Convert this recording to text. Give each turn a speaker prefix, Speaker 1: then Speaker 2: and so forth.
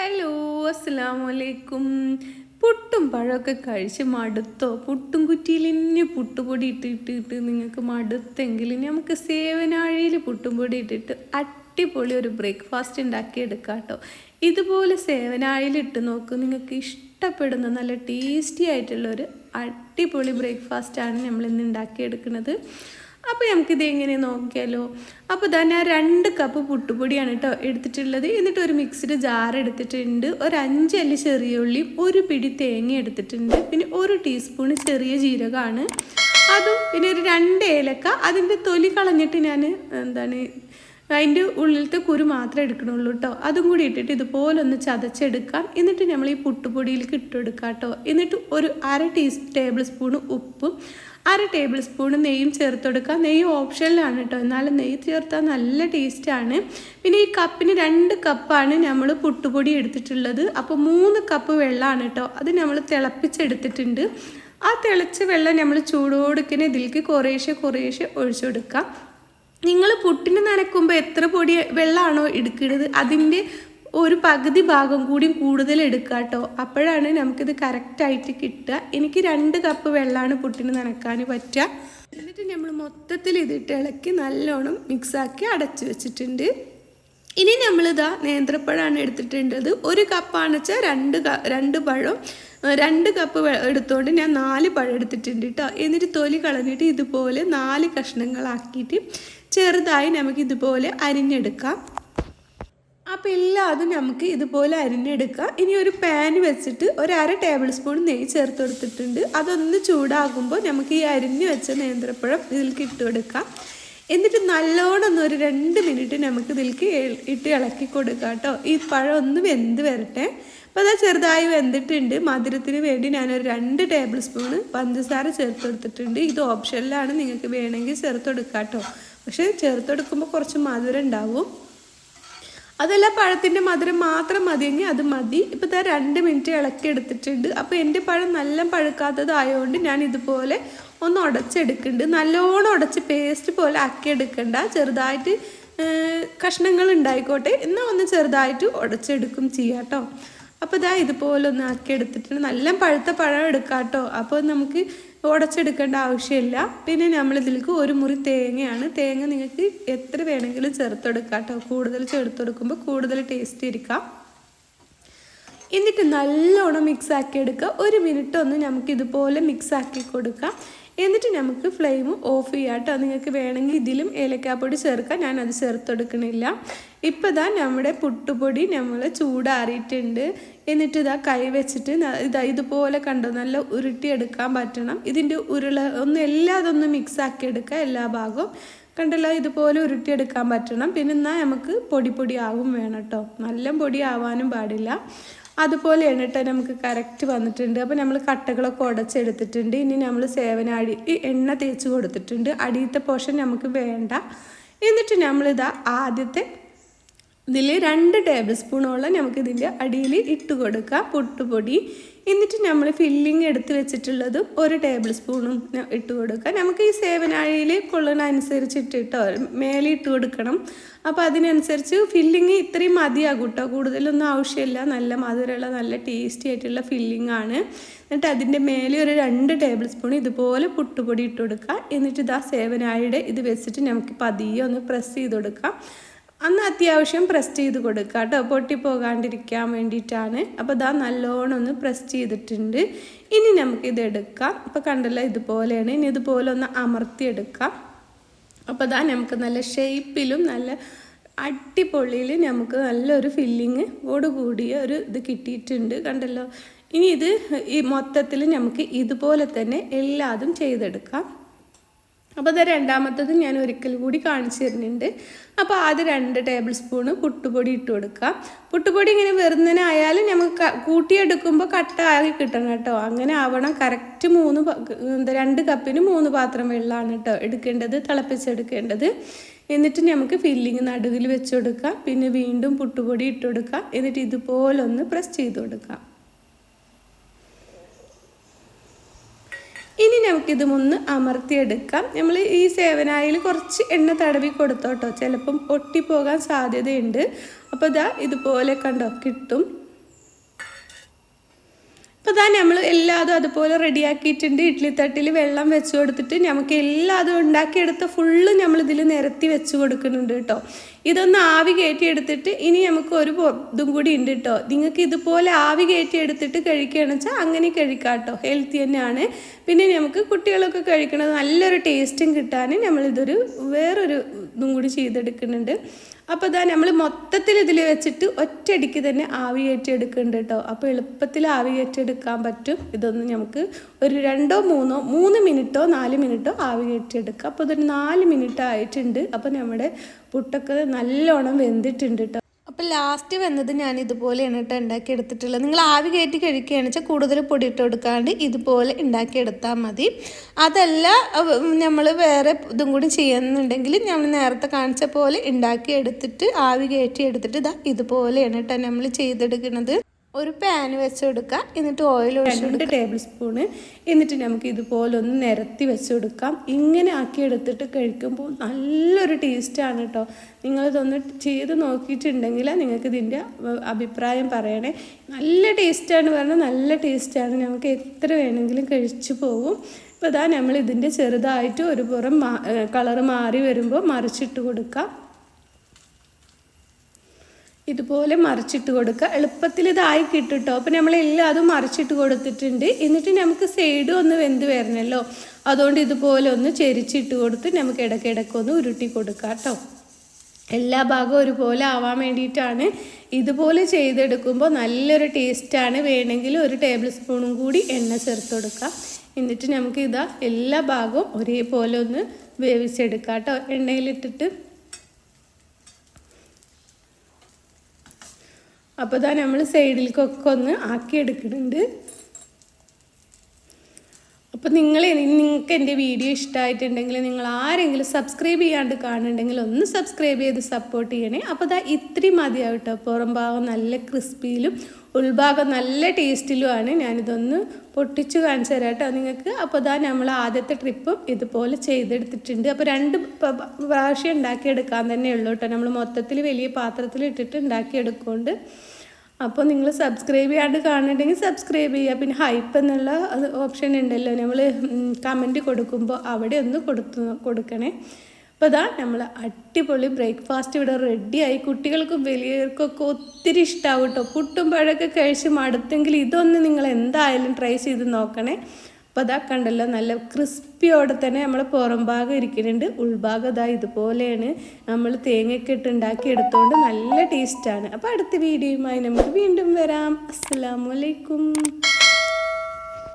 Speaker 1: Hello അസ്സാം വലൈക്കും പുട്ടും പഴമൊക്കെ കഴിച്ച് മടുത്തോ? പുട്ടും കുറ്റിയിൽ ഇനി പുട്ടുപൊടി ഇട്ടിട്ട് ഇട്ട് നിങ്ങൾക്ക് മടുത്തെങ്കിൽ നമുക്ക് സേവനാഴിയിൽ പുട്ടും പൊടി ഇട്ടിട്ട് അടിപൊളി ഒരു ബ്രേക്ക്ഫാസ്റ്റ് ഉണ്ടാക്കി എടുക്കാം കേട്ടോ. ഇതുപോലെ സേവനാഴിയിൽ ഇട്ട് നോക്ക്. നിങ്ങൾക്ക് ഇഷ്ടപ്പെടുന്ന നല്ല ടേസ്റ്റി ആയിട്ടുള്ള ഒരു അടിപൊളി ബ്രേക്ക്ഫാസ്റ്റാണ് നമ്മൾ ഇന്ന് ഉണ്ടാക്കിയെടുക്കുന്നത്. അപ്പോൾ നമുക്കിത് എങ്ങനെ നോക്കിയാലോ? അപ്പോൾ ഇതാ ഞാൻ രണ്ട് കപ്പ് പുട്ടുപൊടിയാണ് കേട്ടോ എടുത്തിട്ടുള്ളത്. എന്നിട്ട് ഒരു മിക്സിഡ് ജാർ എടുത്തിട്ടുണ്ട്. ഒരു അഞ്ച് അല്ലി ചെറിയ ഉള്ളിയും ഒരു പിടി തേങ്ങ എടുത്തിട്ടുണ്ട്. പിന്നെ ഒരു ടീസ്പൂൺ ചെറിയ ജീരകമാണ്. അതും പിന്നെ ഒരു രണ്ട് ഏലക്ക. അതിന്റെ തൊലി കളഞ്ഞിട്ട് ഞാൻ എന്താണ് അതിന്റെ ഉള്ളിലത്തെ കുരു മാത്രമേ എടുക്കണുള്ളൂ കേട്ടോ അതും കൂടി ഇട്ടിട്ട് ഇതുപോലെ ഒന്ന് ചതച്ചെടുക്കാം. എന്നിട്ട് നമ്മൾ ഈ പുട്ടുപൊടിയിലേക്ക് ഇട്ടെടുക്കാം കേട്ടോ എന്നിട്ട് ഒരു അര ടീ ടേബിൾ സ്പൂൺ ഉപ്പും അര ടേബിൾ സ്പൂൺ നെയ്യും ചേർത്ത് കൊടുക്കുക. നെയ്യ് ഓപ്ഷനിലാണ് കേട്ടോ. എന്നാലും നെയ്യ് ചേർത്താൽ നല്ല ടേസ്റ്റാണ്. പിന്നെ ഈ കപ്പിന് രണ്ട് കപ്പാണ് നമ്മൾ പുട്ടുപൊടി എടുത്തിട്ടുള്ളത്. അപ്പോൾ മൂന്ന് കപ്പ് വെള്ളമാണ് കേട്ടോ. അത് നമ്മൾ തിളപ്പിച്ചെടുത്തിട്ടുണ്ട്. ആ തിളച്ച വെള്ളം നമ്മൾ ചൂടോടുക്കിന് ഇതിലേക്ക് കുറേശ്ശെ കുറേശ്ശെ ഒഴിച്ചു കൊടുക്കാം നിങ്ങൾ പുട്ടിന് നനക്കുമ്പോൾ എത്ര പൊടി വെള്ളമാണോ എടുക്കുന്നത്? അതിന്റെ ഒരു പകുതി ഭാഗം കൂടി കൂടുതൽ എടുക്കുക കേട്ടോ. അപ്പോഴാണ് നമുക്കിത് കറക്റ്റായിട്ട് കിട്ടുക. എനിക്ക് രണ്ട് കപ്പ് വെള്ളമാണ് പുട്ടിന് നനക്കാൻ പറ്റുക. എന്നിട്ട് നമ്മൾ മൊത്തത്തിൽ ഇതിട്ട് ഇളക്കി നല്ലോണം മിക്സാക്കി അടച്ചു വെച്ചിട്ടുണ്ട്. ഇനി നമ്മളിതാ നേന്ത്രപ്പഴമാണ് എടുത്തിട്ടുള്ളത്. ഒരു കപ്പാണ് വെച്ചാൽ രണ്ട് രണ്ട് പഴം രണ്ട് കപ്പ് എടുത്തുകൊണ്ട് ഞാൻ നാല് പഴം എടുത്തിട്ടുണ്ട് കേട്ടോ. എന്നിട്ട് തൊലി കളഞ്ഞിട്ട് ഇതുപോലെ നാല് കഷ്ണങ്ങളാക്കിയിട്ട് ചെറുതായി നമുക്ക് ഇതുപോലെ അരിഞ്ഞെടുക്കാം. അപ്പോൾ എല്ലാതും നമുക്ക് ഇതുപോലെ അരിഞ്ഞെടുക്കാം. ഇനി ഒരു പാൻ വെച്ചിട്ട് ഒരു അര ടേബിൾ സ്പൂൺ നെയ്യ് ചേർത്ത് കൊടുത്തിട്ടുണ്ട്. അതൊന്ന് ചൂടാകുമ്പോൾ നമുക്ക് ഈ അരിഞ്ഞു വെച്ച നേന്ത്രപ്പഴം ഇതിലേക്ക് ഇട്ട് കൊടുക്കാം. എന്നിട്ട് നല്ലോണം ഒരു രണ്ട് മിനിറ്റ് നമുക്ക് ഇതിലേക്ക് ഇട്ട് ഇളക്കി കൊടുക്കാം കേട്ടോ. ഈ പഴം ഒന്ന് വെന്ത് വരട്ടെ. അപ്പോൾ അതാ ചെറുതായി വെന്തിട്ടുണ്ട്. മധുരത്തിന് വേണ്ടി ഞാനൊരു രണ്ട് ടേബിൾ സ്പൂൺ പഞ്ചസാര ചേർത്ത് കൊടുത്തിട്ടുണ്ട്. ഇത് ഓപ്ഷനിലാണ് നിങ്ങൾക്ക് വേണമെങ്കിൽ ചേർത്ത് കൊടുക്കാം കേട്ടോ. പക്ഷേ ചേർത്ത് കൊടുക്കുമ്പോൾ കുറച്ച് മധുരം ഉണ്ടാവും. അതല്ല പഴത്തിന്റെ മധുരം മാത്രം മതിയെങ്കിൽ അത് മതി. ഇപ്പോൾ ഇതാ രണ്ട് മിനിറ്റ് ഇളക്കി എടുത്തിട്ടുണ്ട്. അപ്പോൾ എന്റെ പഴം നല്ല പഴുക്കാത്തതായതുകൊണ്ട് ഞാൻ ഇതുപോലെ ഒന്ന് ഉടച്ചെടുക്കുന്നുണ്ട്. നല്ലോണം ഉടച്ച് പേസ്റ്റ് പോലെ ആക്കി എടുക്കണ്ട ചെറുതായിട്ട് കഷ്ണങ്ങൾ ഉണ്ടായിക്കോട്ടെ. എന്നാൽ ഒന്ന് ചെറുതായിട്ട് ഉടച്ചെടുക്കും ചെയ്യാട്ടോ. അപ്പോൾ ഇതാ ഇതുപോലെ ഒന്ന് ആക്കി എടുത്തിട്ടുണ്ട് നല്ല പഴുത്ത പഴം എടുക്കാം കേട്ടോ അപ്പോൾ നമുക്ക് ഉടച്ചെടുക്കേണ്ട ആവശ്യമില്ല. പിന്നെ നമ്മളിതിലേക്ക് ഒരു മുറി തേങ്ങയാണ്. തേങ്ങ നിങ്ങൾക്ക് എത്ര വേണമെങ്കിലും ചേർത്തെടുക്കാം കേട്ടോ കൂടുതൽ ചേർത്തെടുക്കുമ്പോൾ കൂടുതൽ ടേസ്റ്റ് ഇരിക്കാം. എന്നിട്ട് നല്ലോണം മിക്സ് ആക്കി എടുക്കുക ഒരു മിനിറ്റ് ഒന്ന് നമുക്ക് ഇതുപോലെ മിക്സ് ആക്കി കൊടുക്കാം. എന്നിട്ട് നമുക്ക് ഫ്ലെയിം ഓഫ് ചെയ്യാം കേട്ടോ നിങ്ങൾക്ക് വേണമെങ്കിൽ ഇതിലും ഏലക്കാപ്പൊടി ചേർക്കാം. ഞാൻ അത് ചേർത്തെടുക്കണില്ല. ഇപ്പോൾ ഇതാ നമ്മുടെ പുട്ടുപൊടി നമ്മൾ ചൂടാറിയിട്ടുണ്ട്. എന്നിട്ട് ഇതാ കൈ വെച്ചിട്ട് ഇതാ ഇതുപോലെ കണ്ടോ? നല്ല ഉരുട്ടിയെടുക്കാൻ പറ്റണം. ഇതിന്റെ ഉരുള ഒന്ന് എല്ലാതൊന്ന് മിക്സ് ആക്കി എടുക്കുക എല്ലാ ഭാഗവും. കണ്ടല്ലോ ഇതുപോലെ ഉരുട്ടിയെടുക്കാൻ പറ്റണം. പിന്നെ എന്നാൽ നമുക്ക് പൊടി പൊടിയാവും വേണം കേട്ടോ നല്ല പൊടിയാവാനും പാടില്ല. അതുപോലെയാണ് കേട്ടോ നമുക്ക് കറക്റ്റ് വന്നിട്ടുണ്ട്. അപ്പോൾ നമ്മൾ കട്ടകളൊക്കെ ഉടച്ചെടുത്തിട്ടുണ്ട്. ഇനി നമ്മൾ സേവന ഈ എണ്ണ തേച്ച് കൊടുത്തിട്ടുണ്ട്. അടിയത്തെ പോഷൻ നമുക്ക് വേണ്ട. എന്നിട്ട് നമ്മളിതാ ആദ്യത്തെ ഇതിൽ രണ്ട് ടേബിൾ സ്പൂണോളം നമുക്ക് ഇതിന്റെ അടിയിൽ ഇട്ട് കൊടുക്കാം പുട്ടുപൊടി. എന്നിട്ട് നമ്മൾ ഫില്ലിങ് എടുത്ത് വെച്ചിട്ടുള്ളത് ഒരു ടേബിൾ സ്പൂണും ഇട്ട് കൊടുക്കുക നമുക്ക് ഈ സേവനാഴിയിൽ കൊള്ളുന്ന അനുസരിച്ചിട്ട് കേട്ടോ മേലെ ഇട്ട് കൊടുക്കണം. അപ്പോൾ അതിനനുസരിച്ച് ഫില്ലിങ് ഇത്രയും മതിയാകും കേട്ടോ. കൂടുതലൊന്നും ആവശ്യമില്ല. നല്ല മധുരമുള്ള നല്ല ടേസ്റ്റി ആയിട്ടുള്ള ഫില്ലിംഗ് ആണ്. എന്നിട്ട് അതിന്റെ മേലെ ഒരു രണ്ട് ടേബിൾ സ്പൂൺ ഇതുപോലെ പുട്ടുപൊടി ഇട്ട് കൊടുക്കുക എന്നിട്ട് ഇതാ സേവനാഴിയുടെ ഇത് വെച്ചിട്ട് നമുക്ക് പതിയെ ഒന്ന് പ്രസ് ചെയ്ത് കൊടുക്കാം. അന്ന് അത്യാവശ്യം പ്രസ് ചെയ്ത് കൊടുക്കുക കേട്ടോ. പൊട്ടിപ്പോകാണ്ടിരിക്കാൻ വേണ്ടിയിട്ടാണ്. അപ്പോൾ ഇതാ നല്ലോണം ഒന്ന് പ്രസ് ചെയ്തിട്ടുണ്ട്. ഇനി നമുക്കിത് എടുക്കാം. അപ്പോൾ കണ്ടല്ലോ ഇതുപോലെയാണ്. ഇനി ഇതുപോലെ ഒന്ന് അമർത്തിയെടുക്കാം. അപ്പോൾ ഇതാ നമുക്ക് നല്ല ഷേപ്പിലും നല്ല അടിപൊളിയിൽ നമുക്ക് നല്ലൊരു ഫില്ലിങ് ഓടുകൂടിയ ഒരു ഇത് കിട്ടിയിട്ടുണ്ട്. കണ്ടല്ലോ? ഇനി ഇത് ഈ മൊത്തത്തിൽ നമുക്ക് ഇതുപോലെ തന്നെ എല്ലാതും ചെയ്തെടുക്കാം. അപ്പോൾ അത് രണ്ടാമത്തത് ഞാൻ ഒരിക്കൽ കൂടി കാണിച്ചു തരുന്നുണ്ട്. അപ്പോൾ ആദ്യം രണ്ട് ടേബിൾ സ്പൂണ് പുട്ടുപൊടി ഇട്ട് കൊടുക്കുക. പുട്ടുപൊടി ഇങ്ങനെ വെറുന്നതിനായാലും നമുക്ക് കൂട്ടിയെടുക്കുമ്പോൾ കട്ടായി കിട്ടണം കേട്ടോ. അങ്ങനെ ആവണം. കറക്റ്റ് മൂന്ന് എന്താ രണ്ട് കപ്പിന് മൂന്ന് പാത്രം വെള്ളമാണ് കേട്ടോ എടുക്കേണ്ടത് തിളപ്പിച്ചെടുക്കേണ്ടത്. എന്നിട്ട് നമുക്ക് ഫില്ലിങ് നടുവിൽ വെച്ച് കൊടുക്കാം പിന്നെ വീണ്ടും പുട്ടുപൊടി ഇട്ട് കൊടുക്കാം എന്നിട്ട് ഇതുപോലൊന്ന് പ്രസ് ചെയ്ത് കൊടുക്കാം ഇനി നമുക്കിത് ഒന്ന് അമർത്തിയെടുക്കാം. നമ്മൾ ഈ സേവനായിൽ കുറച്ച് എണ്ണ തടവി കൊടുത്തോട്ടോ. ചിലപ്പം പൊട്ടിപ്പോകാൻ സാധ്യതയുണ്ട്. അപ്പോൾ ഇതാ ഇതുപോലെ കണ്ടോ കിട്ടും. അപ്പോൾ നമ്മൾ എല്ലാതും അതുപോലെ റെഡിയാക്കിയിട്ടുണ്ട്. ഇഡ്ഡലി തട്ടിൽ വെള്ളം വെച്ച് കൊടുത്തിട്ട് നമുക്ക് എല്ലാതും ഉണ്ടാക്കിയെടുത്ത് ഫുള്ള് നമ്മളിതിൽ നിരത്തി വെച്ച് കൊടുക്കുന്നുണ്ട് കേട്ടോ. ഇതൊന്ന് ആവി കയറ്റി എടുത്തിട്ട് ഇനി നമുക്ക് ഒരു ഇതും കൂടി ഉണ്ട് കേട്ടോ. നിങ്ങൾക്ക് ഇതുപോലെ ആവി കയറ്റി എടുത്തിട്ട് കഴിക്കുകയാണെന്ന് വെച്ചാൽ അങ്ങനെ കഴിക്കാം കേട്ടോ. ഹെൽത്തി തന്നെയാണ്. പിന്നെ നമുക്ക് കുട്ടികളൊക്കെ കഴിക്കണത് നല്ലൊരു ടേസ്റ്റും കിട്ടാൻ നമ്മളിതൊരു വേറൊരു ഇതും കൂടി ചെയ്തെടുക്കുന്നുണ്ട്. അപ്പോൾ ഇതാ നമ്മൾ മൊത്തത്തിൽ ഇതിൽ വെച്ചിട്ട് ഒറ്റയടിക്ക് തന്നെ ആവി കയറ്റി എടുക്കുന്നുണ്ട് കേട്ടോ അപ്പോൾ എളുപ്പത്തിൽ ആവി കയറ്റി എടുക്കാൻ പറ്റും. ഇതൊന്ന് നമുക്ക് ഒരു രണ്ടോ മൂന്നോ മൂന്ന് മിനിറ്റോ നാല് മിനിറ്റോ ആവി കയറ്റി എടുക്കാം അപ്പോൾ ഇതൊരു നാല് മിനിറ്റ് ആയിട്ടുണ്ട് അപ്പോൾ നമ്മുടെ പുട്ടൊക്കെ നല്ലോണം വെന്തിട്ടുണ്ട് കേട്ടോ അപ്പോൾ ലാസ്റ്റ് വന്നത് ഞാൻ ഇതുപോലെയാണ് കേട്ടോ ഉണ്ടാക്കി എടുത്തിട്ടുള്ളത് നിങ്ങൾ ആവി കയറ്റി കഴിക്കുകയാണ് വെച്ചാൽ കൂടുതൽ പൊടി ഇട്ട് കൊടുക്കാണ്ട് ഇതുപോലെ ഉണ്ടാക്കിയെടുത്താൽ മതി. അതല്ല നമ്മൾ വേറെ ഇതും കൂടി ചെയ്യുന്നുണ്ടെങ്കിൽ നമ്മൾ നേരത്തെ കാണിച്ച പോലെ ഉണ്ടാക്കി എടുത്തിട്ട് ആവി കയറ്റി എടുത്തിട്ട് ഇതാ ഇതുപോലെയാണ് കേട്ടോ നമ്മൾ ചെയ്തെടുക്കുന്നത് ഒരു പാൻ വെച്ച് കൊടുക്കാം എന്നിട്ട് ഓയിൽ ഒഴിച്ച് രണ്ട് ടേബിൾ സ്പൂണ് എന്നിട്ട് നമുക്ക് ഇതുപോലെ ഒന്ന് നിരത്തി വെച്ച് കൊടുക്കാം ഇങ്ങനെ ആക്കി എടുത്തിട്ട് കഴിക്കുമ്പോൾ നല്ലൊരു ടേസ്റ്റാണ് കേട്ടോ നിങ്ങളിതൊന്ന് ചെയ്ത് നോക്കിയിട്ടുണ്ടെങ്കിൽ നിങ്ങൾക്ക് ഇതിന്റെ അഭിപ്രായം പറയണേ. നല്ല ടേസ്റ്റാണ് പറഞ്ഞാൽ നല്ല ടേസ്റ്റാണ് നമുക്ക് എത്ര വേണമെങ്കിലും കഴിച്ചു പോകും. ഇപ്പോൾ ഇതാ നമ്മൾ ഇതിന്റെ ചെറുതായിട്ട് ഒരു പുറം കളറ് മാറി വരുമ്പോൾ മറിച്ചിട്ട് കൊടുക്കാം. ഇതുപോലെ മറിച്ചിട്ട് കൊടുക്കുക. എളുപ്പത്തിൽ ഇതായി കിട്ടിട്ടോ. കേട്ടോ അപ്പം നമ്മൾ എല്ലാതും മറിച്ചിട്ട് കൊടുത്തിട്ടുണ്ട്. എന്നിട്ട് നമുക്ക് സൈഡ് ഒന്ന് വെന്ത് വരണല്ലോ. അതുകൊണ്ട് ഇതുപോലെ ഒന്ന് ചെരിച്ചിട്ട് കൊടുത്ത് നമുക്ക് ഇടയ്ക്കിടയ്ക്ക് ഒന്ന് ഉരുട്ടി കൊടുക്കാം കേട്ടോ. എല്ലാ ഭാഗവും ഒരുപോലെ ആവാൻ വേണ്ടിയിട്ടാണ് ഇതുപോലെ ചെയ്തെടുക്കുമ്പോൾ നല്ലൊരു ടേസ്റ്റാണ് വേണമെങ്കിൽ ഒരു ടേബിൾ സ്പൂണും കൂടി എണ്ണ ചേർത്ത് കൊടുക്കാം. എന്നിട്ട് നമുക്ക് ഇതാ എല്ലാ ഭാഗവും ഒരേപോലെ ഒന്ന് വേവിച്ചെടുക്കാം കേട്ടോ. എണ്ണയിലിട്ടിട്ട് അപ്പോൾ ഇതാ നമ്മൾ സൈഡിലേക്കൊക്കെ ഒന്ന് ആക്കി എടുക്കുന്നുണ്ട് അപ്പോൾ നിങ്ങൾ നിങ്ങൾക്ക് എന്റെ വീഡിയോ ഇഷ്ടമായിട്ടുണ്ടെങ്കിൽ നിങ്ങൾ ആരെങ്കിലും സബ്സ്ക്രൈബ് ചെയ്യാണ്ട് കാണുന്നുണ്ടെങ്കിൽ ഒന്ന് സബ്സ്ക്രൈബ് ചെയ്ത് സപ്പോർട്ട് ചെയ്യണേ. അപ്പോൾ ഇതാ ഇത്രയും മതിയാവും കേട്ടോ പുറം ഭാഗം നല്ല ക്രിസ്പിയിലും ഉൾഭാഗം നല്ല ടേസ്റ്റിലുമാണ്. ഞാനിതൊന്ന് പൊട്ടിച്ചു കാണിച്ചു തരാം കേട്ടോ നിങ്ങൾക്ക്. അപ്പോൾ ഇതാ നമ്മൾ ആദ്യത്തെ ട്രിപ്പും ഇതുപോലെ ചെയ്തെടുത്തിട്ടുണ്ട്. അപ്പോൾ രണ്ട് പ്രാവശ്യം ഉണ്ടാക്കിയെടുക്കാൻ തന്നെ ഉള്ളൂ കേട്ടോ. നമ്മൾ മൊത്തത്തിൽ വലിയ പാത്രത്തിൽ ഇട്ടിട്ട് ഉണ്ടാക്കിയെടുക്കുകൊണ്ട് അപ്പോൾ നിങ്ങൾ സബ്സ്ക്രൈബ് ചെയ്യാണ്ട് കാണുന്നുണ്ടെങ്കിൽ സബ്സ്ക്രൈബ് ചെയ്യുക. പിന്നെ ഹൈപ്പ് എന്നുള്ള ഓപ്ഷൻ ഉണ്ടല്ലോ. നമ്മൾ കമന്റ് കൊടുക്കുമ്പോൾ അവിടെ ഒന്ന് കൊടുത്തു കൊടുക്കണേ. അപ്പോൾ ഇതാ നമ്മൾ അടിപൊളി ബ്രേക്ക്ഫാസ്റ്റ് ഇവിടെ റെഡിയായി കുട്ടികൾക്കും വലിയവർക്കൊക്കെ ഒത്തിരി ഇഷ്ടമാവും കേട്ടോ പുട്ടും പഴമൊക്കെ കഴിച്ച് മടുത്തെങ്കിൽ ഇതൊന്ന് നിങ്ങൾ എന്തായാലും ട്രൈ ചെയ്ത് നോക്കണേ. അപ്പോൾ അതാ കണ്ടല്ലോ നല്ല ക്രിസ്പിയോടെ തന്നെ നമ്മൾ പുറം ഭാഗം ഇരിക്കുന്നുണ്ട്. ഉൾഭാഗം ഇതാ ഇതുപോലെയാണ്. നമ്മൾ തേങ്ങയൊക്കെ ഇട്ട് ഉണ്ടാക്കി എടുത്തുകൊണ്ട് നല്ല ടേസ്റ്റാണ് അപ്പോൾ അടുത്ത വീഡിയോയുമായി നമുക്ക് വീണ്ടും വരാം. അസ്സലാമലൈക്കും